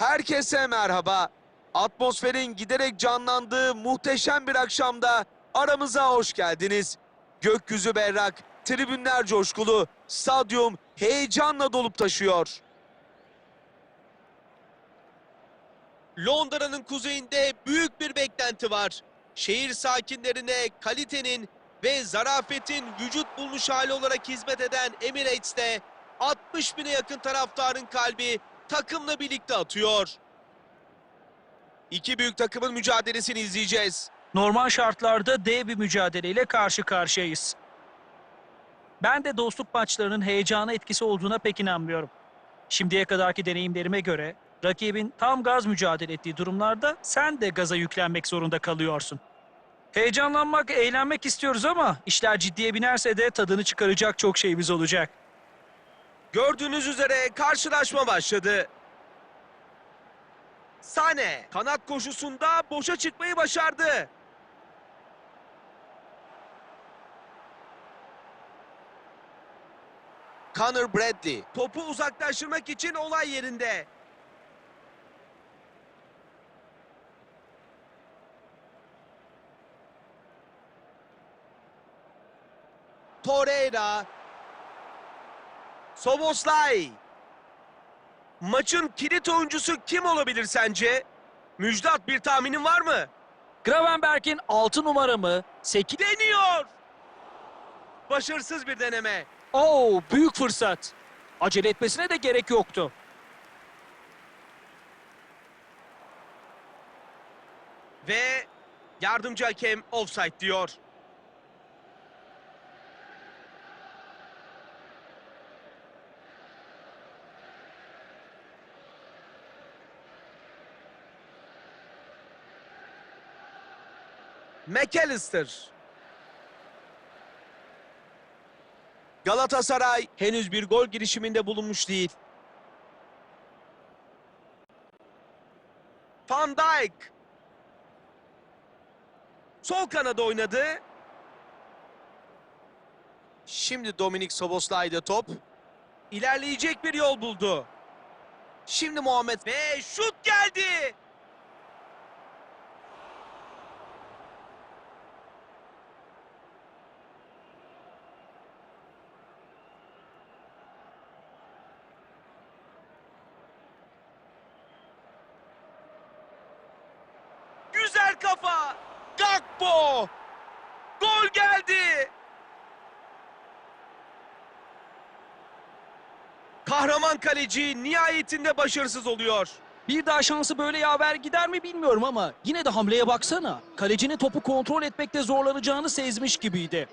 Herkese merhaba. Atmosferin giderek canlandığı muhteşem bir akşamda aramıza hoş geldiniz. Gökyüzü berrak, tribünler coşkulu, stadyum heyecanla dolup taşıyor. Londra'nın kuzeyinde büyük bir beklenti var. Şehir sakinlerine kalitenin ve zarafetin vücut bulmuş hali olarak hizmet eden Emirates'te 60 bine yakın taraftarın kalbi takımla birlikte atıyor. İki büyük takımın mücadelesini izleyeceğiz. Normal şartlarda dev bir mücadeleyle karşı karşıyayız. Ben de dostluk maçlarının heyecana etkisi olduğuna pek inanmıyorum. Şimdiye kadarki deneyimlerime göre rakibin tam gaz mücadele ettiği durumlarda sen de gaza yüklenmek zorunda kalıyorsun. Heyecanlanmak, eğlenmek istiyoruz ama işler ciddiye binerse de tadını çıkaracak çok şeyimiz olacak. Gördüğünüz üzere karşılaşma başladı. Sane kanat koşusunda boşa çıkmayı başardı. Connor Bradley topu uzaklaştırmak için olay yerinde. Torreira Soboslay. Maçın kilit oyuncusu kim olabilir sence? Müjdat bir tahminin var mı? Gravenberg'in 6 numara mı? 8... Deniyor. Başarısız bir deneme. Oo, büyük fırsat. Acele etmesine de gerek yoktu. Ve yardımcı hakem offside diyor. McAllister. Galatasaray henüz bir gol girişiminde bulunmuş değil. Van Dijk. Sol kanada oynadı. Şimdi Dominik Soboslay'da top. İlerleyecek bir yol buldu. Şimdi Muhammed ve şut geldi. Güzel kafa. Gakpo. Gol geldi. Kahraman kaleci nihayetinde başarısız oluyor. Bir daha şansı böyle yaver gider mi bilmiyorum ama yine de hamleye baksana. Kalecinin topu kontrol etmekte zorlanacağını sezmiş gibiydi.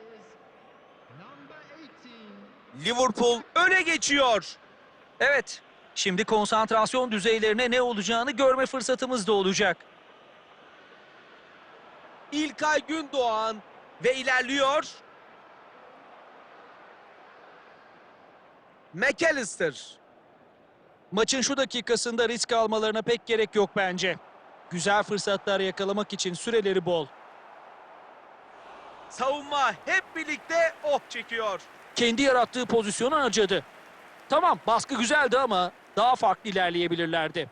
Liverpool öne geçiyor. Evet, şimdi konsantrasyon düzeylerine ne olacağını görme fırsatımız da olacak. İlkay Gündoğan ve ilerliyor. McAllister. Maçın şu dakikasında risk almalarına pek gerek yok bence. Güzel fırsatlar yakalamak için süreleri bol. Savunma hep birlikte oh çekiyor. Kendi yarattığı pozisyonu harcadı. Tamam, baskı güzeldi ama daha farklı ilerleyebilirlerdi.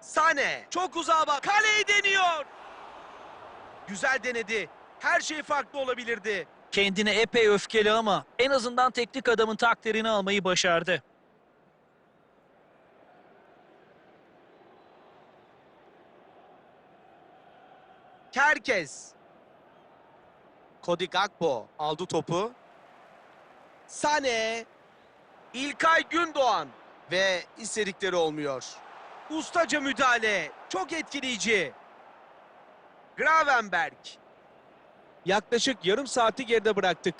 Sane çok uzağa bak. Kaleyi deniyor. Güzel denedi. Her şey farklı olabilirdi. Kendine epey öfkeli ama en azından teknik adamın takdirini almayı başardı. Kerkez. Cody Gakpo aldı topu. Sane. İlkay Gündoğan. Ve istedikleri olmuyor. Ustaca müdahale. Çok etkileyici. Gravenberg. Yaklaşık yarım saati geride bıraktık.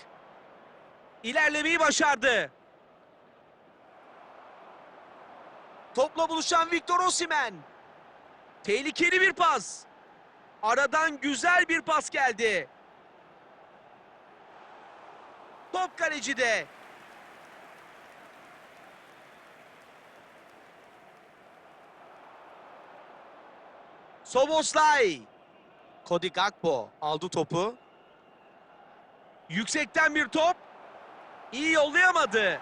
İlerlemeyi başardı. Topla buluşan Victor Osimhen. Tehlikeli bir pas. Aradan güzel bir pas geldi. Top kalecide. Soboslay. Cody Gakpo aldı topu. Yüksekten bir top. İyi yollayamadı.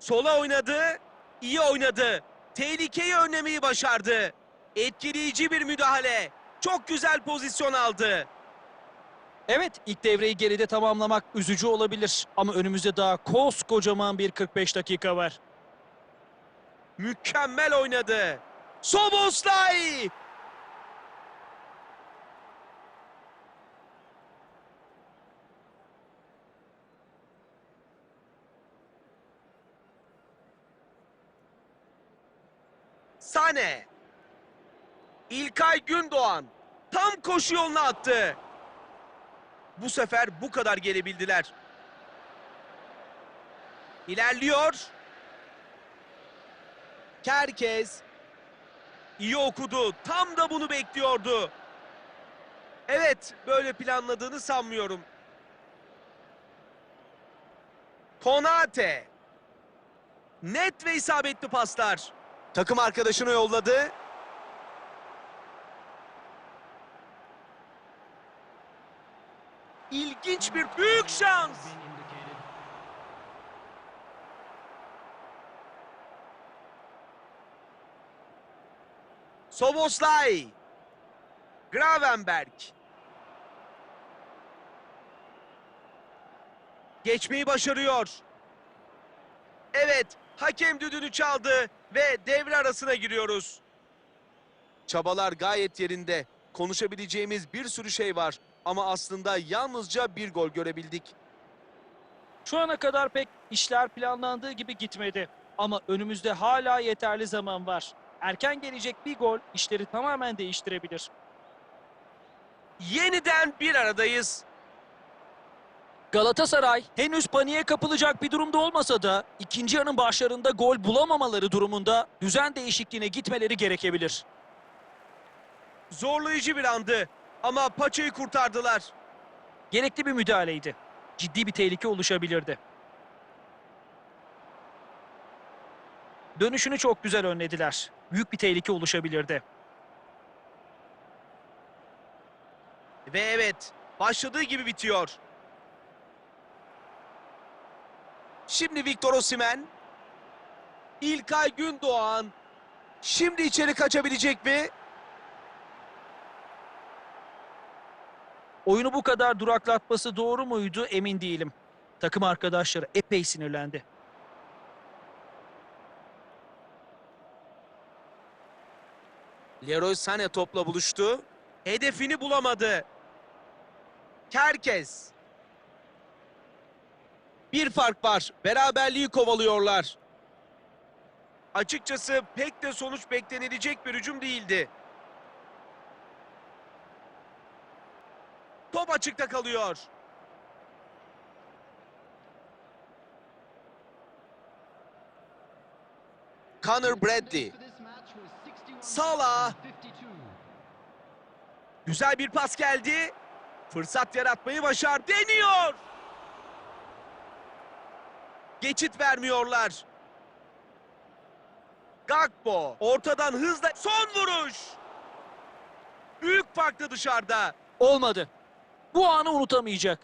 Sola oynadı. iyi oynadı. Tehlikeyi önlemeyi başardı. Etkileyici bir müdahale. Çok güzel pozisyon aldı. Evet, ilk devreyi geride tamamlamak üzücü olabilir. Ama önümüzde daha koskocaman bir 45 dakika var. Mükemmel oynadı. Soboslay! Sane. İlkay Gündoğan tam koşu yoluna attı. Bu sefer bu kadar gelebildiler. İlerliyor. Kerkez iyi okudu. Tam da bunu bekliyordu. Evet, böyle planladığını sanmıyorum. Konate. Net ve isabetli paslar. Takım arkadaşını yolladı. İlginç bir büyük şans. Soboslay. Gravenberg. Geçmeyi başarıyor. Evet, hakem düdüğünü çaldı ve devre arasına giriyoruz. Çabalar gayet yerinde. Konuşabileceğimiz bir sürü şey var ama aslında yalnızca bir gol görebildik. Şu ana kadar pek işler planlandığı gibi gitmedi. Ama önümüzde hala yeterli zaman var. Erken gelecek bir gol işleri tamamen değiştirebilir. Yeniden bir aradayız. Galatasaray henüz paniğe kapılacak bir durumda olmasa da ikinci yarının başlarında gol bulamamaları durumunda düzen değişikliğine gitmeleri gerekebilir. Zorlayıcı bir andı ama paçayı kurtardılar. Gerekli bir müdahaleydi. Ciddi bir tehlike oluşabilirdi. Dönüşünü çok güzel önlediler. Büyük bir tehlike oluşabilirdi. Ve evet, başladığı gibi bitiyor. Şimdi Victor Osimhen. İlkay Gündoğan. Şimdi içeri kaçabilecek mi? Oyunu bu kadar duraklatması doğru muydu emin değilim. Takım arkadaşları epey sinirlendi. Leroy Sané topla buluştu. Hedefini bulamadı. Kerkez. Bir fark var. Beraberliği kovalıyorlar. Açıkçası pek de sonuç beklenilecek bir hücum değildi. Açıkta kalıyor. Connor Bradley. Salah. Güzel bir pas geldi. Fırsat yaratmayı başar. Deniyor. Geçit vermiyorlar. Gakpo ortadan hızla son vuruş. Büyük farklı dışarıda. Olmadı. Bu anı unutamayacak.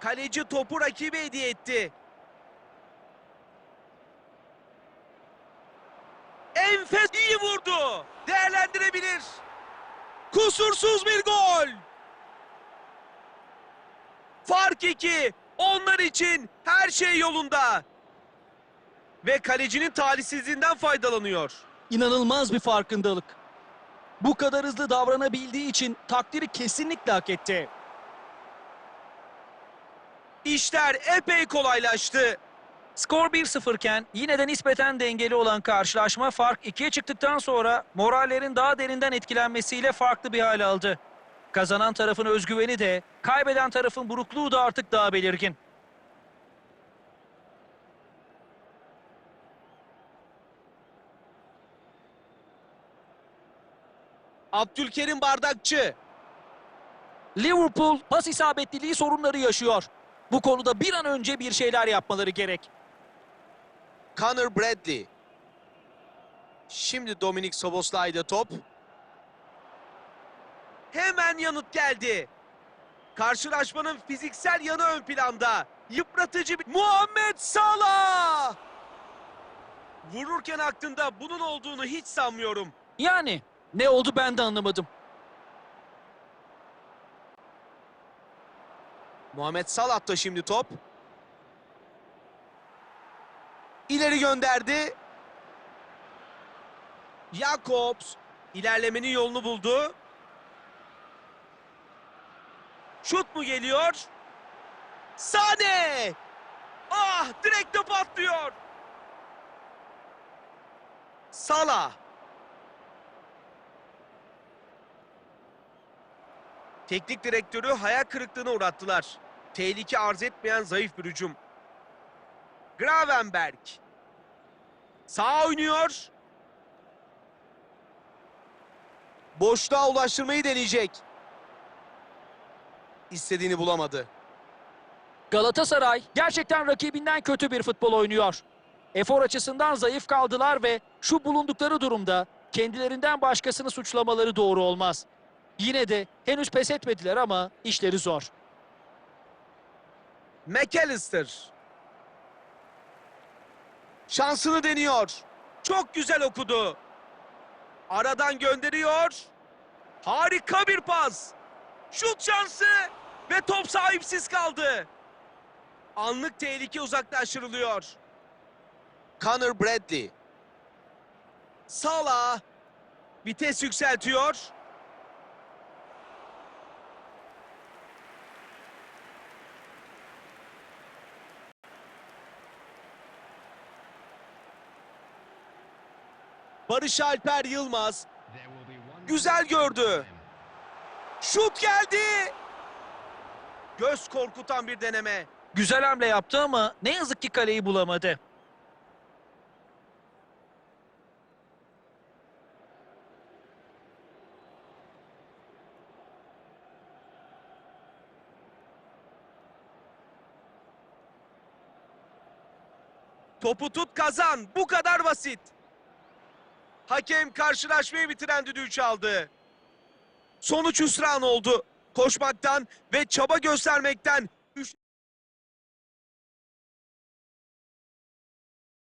Kaleci topu rakibe hediye etti. Enfes iyi vurdu. Değerlendirebilir. Kusursuz bir gol. Fark iki. Onlar için her şey yolunda. Ve kalecinin talihsizliğinden faydalanıyor. İnanılmaz bir farkındalık. Bu kadar hızlı davranabildiği için takdiri kesinlikle hak etti. İşler epey kolaylaştı. Skor 1-0 iken yine de nispeten dengeli olan karşılaşma fark 2'ye çıktıktan sonra morallerin daha derinden etkilenmesiyle farklı bir hal aldı. Kazanan tarafın özgüveni de, kaybeden tarafın burukluğu da artık daha belirgin. Abdülkerim Bardakçı. Liverpool pas isabetliliği sorunları yaşıyor. Bu konuda bir an önce bir şeyler yapmaları gerek. Connor Bradley. Şimdi Dominik Soboslay'da top. Hemen yanıt geldi. Karşılaşmanın fiziksel yanı ön planda. Yıpratıcı bir... Muhammed Salah! Vururken aklında bunun olduğunu hiç sanmıyorum. Yani ne oldu ben de anlamadım. Muhammed Salah da şimdi top. İleri gönderdi. Jakobs ilerlemenin yolunu buldu. Şut mu geliyor? Sane! Ah direkte patlıyor. Salah. Teknik direktörü hayal kırıklığına uğrattılar. Tehlike arz etmeyen zayıf bir hücum. Gravenberg. Sağ oynuyor. Boşluğa ulaştırmayı deneyecek. İstediğini bulamadı. Galatasaray gerçekten rakibinden kötü bir futbol oynuyor. Efor açısından zayıf kaldılar ve şu bulundukları durumda kendilerinden başkasını suçlamaları doğru olmaz. Yine de henüz pes etmediler ama işleri zor. McAllister. Şansını deniyor. Çok güzel okudu. Aradan gönderiyor. Harika bir pas. Şut şansı ve top sahipsiz kaldı. Anlık tehlike uzaklaştırılıyor. Connor Bradley. Salah vites yükseltiyor. Barış Alper Yılmaz güzel gördü. Şut geldi. Göz korkutan bir deneme. Güzel hamle yaptı ama ne yazık ki kaleyi bulamadı. Topu tut kazan. Bu kadar basit. Hakem karşılaşmayı bitiren düdüğü çaldı. Sonuç hüsran oldu. Koşmaktan ve çaba göstermekten